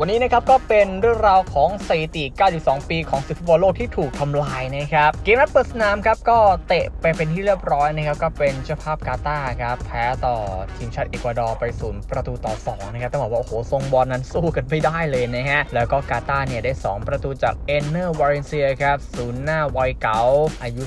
วันนี้นะครับก็เป็นเรื่องราวของสถิติ 92 ปีของศึกฟุตบอลโลกที่ถูกทำลายนะครับ เกมนัดเปิดสนามครับก็เตะไปเป็นที่เรียบร้อยนะครับก็เป็นเจ้าภาพกาตาร์ครับแพ้ต่อทีมชาติเอกวาดอร์ไปศูนย์ประตูต่อ 2 นะครับต้องบอกว่าโอ้โหทรงบอลนั้นสู้กันไม่ได้เลยนะฮะ แล้วก็กาตาร์เนี่ยได้ 2 ประตูจากเอนเนอร์วาเรนเซียครับศูนย์หน้าวัยเก๋าอายุ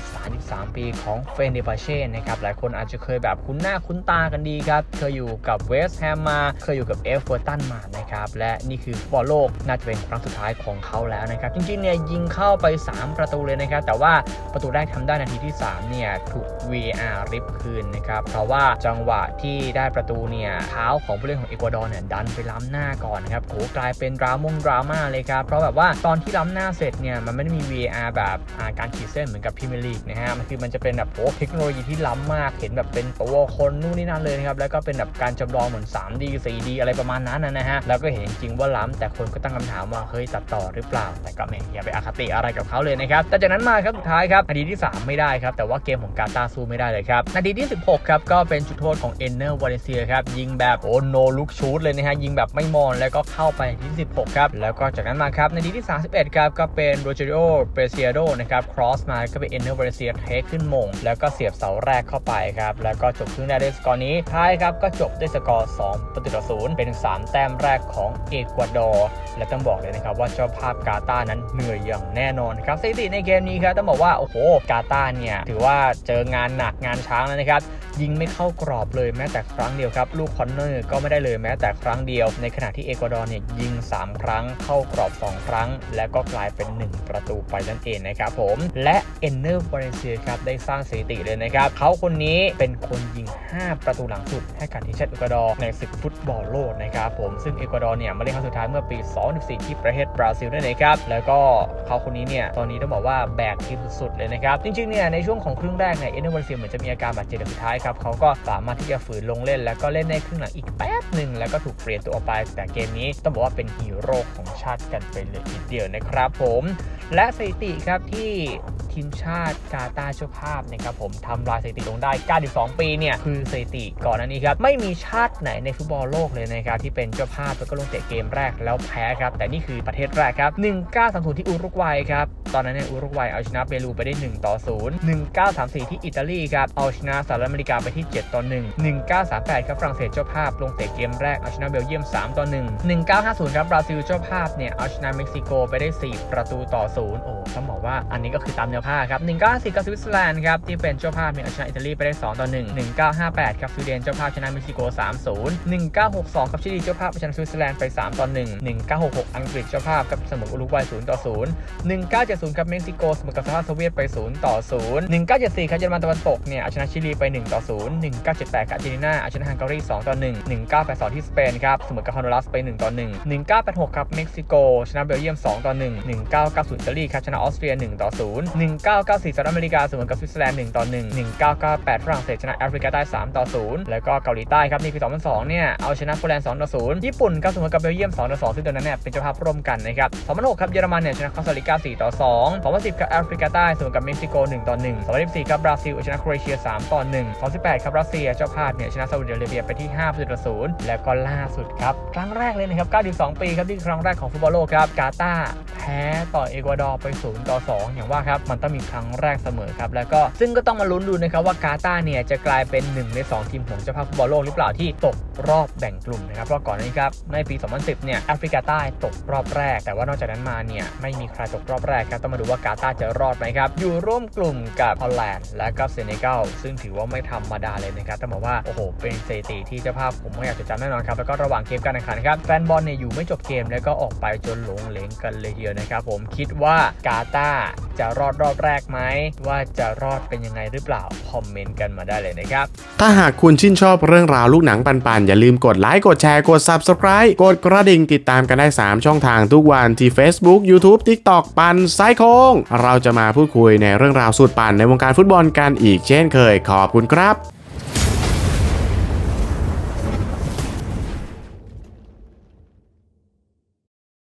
3 ปีของเฟเนบาเช่นะครับ หลายคนอาจจะเคยแบบคุ้นหน้าคุ้นตากันดีครับ เคยอยู่กับเวสต์แฮมมา เคยอยู่กับเอฟเวอร์ตันมานะครับ และนี่คือฟุตบอลโลกน่าจะเป็นครั้งสุดท้ายของเขาแล้วนะครับ จริงๆเนี่ยยิงเข้าไป 3 ประตูเลยนะครับ แต่ว่าประตูแรกทำได้นาทีที่ 3 เนี่ยถูก VAR ริบคืนนะครับ เพราะว่าจังหวะที่ได้ประตูเนี่ยเท้าของผู้เล่นของเอกวาดอร์เนี่ยดันไปล้ำหน้าก่อนครับโหกลายเป็นดราม่งดราม่าเลยครับ เพราะแบบว่าตอนที่ล้ำหน้าเสร็จเนี่ยมันไม่ได้มี VAR แบบการขีดเส้นเหมือนกับพรีเมียร์ลีกนะฮะมันคือมันจะเป็นแบบโอ้เทคโนโลยีที่ล้ำมากเห็นแบบเป็นตัวคนนู่นนี่นั่นเลยนะครับแล้วก็เป็นแบบการจำลองเหมือน 3D 4D อะไรประมาณนั้นนะฮะแล้วก็เห็นจริงว่าล้ำแต่คนก็ตั้งคำถามว่าเฮ้ยตัดต่อหรือเปล่า แต่ก็ไม่อย่าไปอคติอะไรกับเขาเลยนะครับแต่จากนั้นมาครับสุดท้ายครับนาทีที่ 3 ไม่ได้ครับแต่ว่าเกมของกาตาร์สู้ไม่ได้เลยครับนาทีที่ 16ครับก็เป็นจุดโทษของเอนเนอร์วาเลเซียครับยิงแบบโอ้โนลุกชูดเลยนะฮะยิงแบบไม่มองแล้วก็เข้าไปที่16ครับแล้วก็จากนั้นมาครับนาทีที่ 31ครับก็เป็นโรเจโอเปเซียโดนะครับครอสมาก็เป็นเอนเนอร์วาเลเซียเทคขึ้นมง แล้วก็เสียบเสาแรกเข้าไปครับ แล้วก็จบครึ่งแรกด้วยสกอร์นี้ท้ายครับก็จบด้วยสกอร์2ประตูต่อศูนย์เป็น 3 แต้มแรกของเอกวาดอร์และต้องบอกเลยนะครับว่าเจ้าภาพกาตาร์นั้นเหนื่อยอย่างแน่นอนครับสถิติในเกมนี้ครับต้องบอกว่าโอ้โหกาตาร์เนี่ยถือว่าเจองานหนักงานช้างแล้วนะครับยิงไม่เข้ากรอบเลยแม้แต่ครั้งเดียวครับ ลูกคอนเนอร์ก็ไม่ได้เลยแม้แต่ครั้งเดียว ในขณะที่เอกวาดอร์เนี่ยยิง 3 ครั้งเข้ากรอบ 2 ครั้ง และก็กลายเป็น 1 ประตูไปนั่นเองนะครับผมและเอนเนอร์วาเลนเซียครับได้สร้างสถิติเลยนะครับเขาคนนี้เป็นคนยิง 5 ประตูหลังสุดให้กับทีมชาติเอกวาดอร์ในศึกฟุตบอลโลกนะครับผมซึ่งเอกวาดอร์เนี่ยมาเล่นครั้งสุดท้ายเมื่อปี 2014 ที่ประเทศบราซิลนั่นเองครับแล้วก็เขาคนนี้เนี่ยตอนนี้ต้องบอกว่าแบกทีมสุดๆเลยนะครับจริงๆเนี่ยในช่วงของครึ่งแรกเนี่ยเอนเนอร์วาเลนเซียเหมือนจะมีอาการบาดเจ็บสุดท้ายครับเขาก็สามารถที่จะฝืนลงเล่น แล้วก็เล่นในครึ่งหลังอีกแป๊บหนึ่งแล้วก็ถูกเปลี่ยนตัวออกไปแต่เกมนี้ต้องบอกว่าเป็นฮีโร่ของชาติกันไปเลยทีเดียวนะครับผม และสถิติครับที่ทีมชาติกาตาร์เจ้าภาพนะครับผมทำลายสถิติลงได้ 92 ปีเนี่ยคือสถิติก่อนหน้านี้ครับ ไม่มีชาติไหนในฟุตบอลโลกเลยนะครับ ที่เป็นเจ้าภาพแล้วก็ลงเตะเกมแรกแล้วแพ้ครับ แต่นี่คือประเทศแรกครับ 1930 ที่อุรุกวัยครับ ตอนนั้นเนี่ยอุรุกวัยเอาชนะเปรูไปได้ 1 ต่อ 0 1934 ที่อิตาลีครับเอาชนะสหรัฐอเมริกาไปที่ 7 ต่อ 1 1938 ครับฝรั่งเศสเจ้าภาพลงเตะเกมแรกเอาชนะเบลเยียม 3 ต่อ 1 1950 ครับบราซิลเจ้าภาพเนี่ยเอาชนะเม็กซิโกไปได้ 4 ประตูต่อ0โอ้ต้องบอกว่าอันนี้ก็คือตามเนื้อผ้าครับ194กับสวิตเซอร์แลนด์ครับที่เป็นเจ้าภาพเนี่ยเอาชนะอิตาลีไปได้2ต่อ1 1958ครับสวีเดนเจ้าภาพชนะเม็กซิโก3-0 1962ครับชิลีเจ้าภาพชนะสวิตเซอร์แลนด์ไป3ต่อ1 1966 อังกฤษเจ้าภาพครับเสมออุรุกวัย0ต่อ0 1970ครับเม็กซิโกเสมอกับสหภาพโซเวียตไป0ต่อ0 1974ครับเยอรมันตะวันตกเนี่ยเอาชนะชิลีไป1ต่อ0 1978กับอาร์เจนตินาเอาชนะฮังการี2ต่อ1 1982ที่สเปนครับเสมอกับฮอนดูรัสไป1ต่อ1 1986ครับเม็กซิโกชนะเบลเยียม2ต่อ1 1990ตาลีครับชนะออสเตรีย 1 ต่อ 0 1994สหรัฐอเมริกาเสมอกับสวิตเซอร์แลนด์ 1 ต่อ 1 1998 ฝรั่งเศสชนะแอฟริกาใต้ 3 ต่อ 0 แล้วก็เกาหลีใต้ครับในปี 2002 เนี่ย เอาชนะโปแลนด์ 2 ต่อ 0 ญี่ปุ่นครับเสมอกับเบลเยียม 2 ต่อ 2 ซึ่งตอนนั้นเนี่ยเป็นเจ้าภาพร่วมกันนะครับ2006ครับเยอรมันเนี่ยชนะคอสตาริกา 4 ต่อ 2 2010ครับแอฟริกาใต้เสมอกับเม็กซิโก 1 ต่อ 1 2014ครับบราซิลชนะโครเอเชีย 3 ต่อ 1 2018ครับรัสเซียเจ้าภาพเนี่ยชนะซาอุดิอาระเบียไปที่5ตูต่อ0แล้วก็ล่าสุดครับครั้งแรกเลยนะครับ92 ปีครับที่ครั้งแรกของฟุตบอลโลกครับกาตาร์แพ้ต่อเอกวาดอร์ไป0ต่อ2 อย่างว่าครับมันต้องมีครั้งแรกเสมอครับแล้วก็ซึ่งก็ต้องมาลุ้นดูนะครับว่ากาตาเนี่ยจะกลายเป็นหนึ่งใน 2 ทีมของเจ้าภาพฟุตบอลโลกหรือเปล่าที่ตกรอบแบ่งกลุ่มนะครับเพราะก่อนหน้านี้ครับในปี 2010 เนี่ยแอฟริกาใต้ตกรอบแรก แต่ว่านอกจากนั้นมาเนี่ยไม่มีใครตกรอบแรกครับต้องมาดูว่ากาตาจะรอดไหมครับอยู่ร่วมกลุ่มกับฮอลแลนด์และก็เซเนกัลซึ่งถือว่าไม่ธรรมดาเลยนะครับต้องบอกว่าโอ้โหเป็นสถิติที่เจ้าภาพผมไม่อยากจะจำแน่นอนครับแล้วก็ระหว่างเกมการแข่งขันครับแฟนบอลเนี่ยอยู่ไม่จบเกมแล้วก็ออกไปจนหลงเหลงกันเลยทีเดียวนะครับผมคิดว่ากาตาจะรอดรอบแรกไหม ว่าจะรอดเป็นยังไงหรือเปล่า คอมเมนต์กันมาได้เลยนะครับ ถ้าหากคุณชื่นชอบเรื่องราวลูกหนังปันๆ อย่าลืมกดไลค์ กดแชร์ กด Subscribe กดกระดิ่งติดตามกันได้ 3 ช่องทางทุกวันที่ Facebook YouTube TikTok ปันไซโคง เราจะมาพูดคุยในเรื่องราวสุดปันในวงการฟุตบอลกันอีกเช่นเคยขอบคุณครับ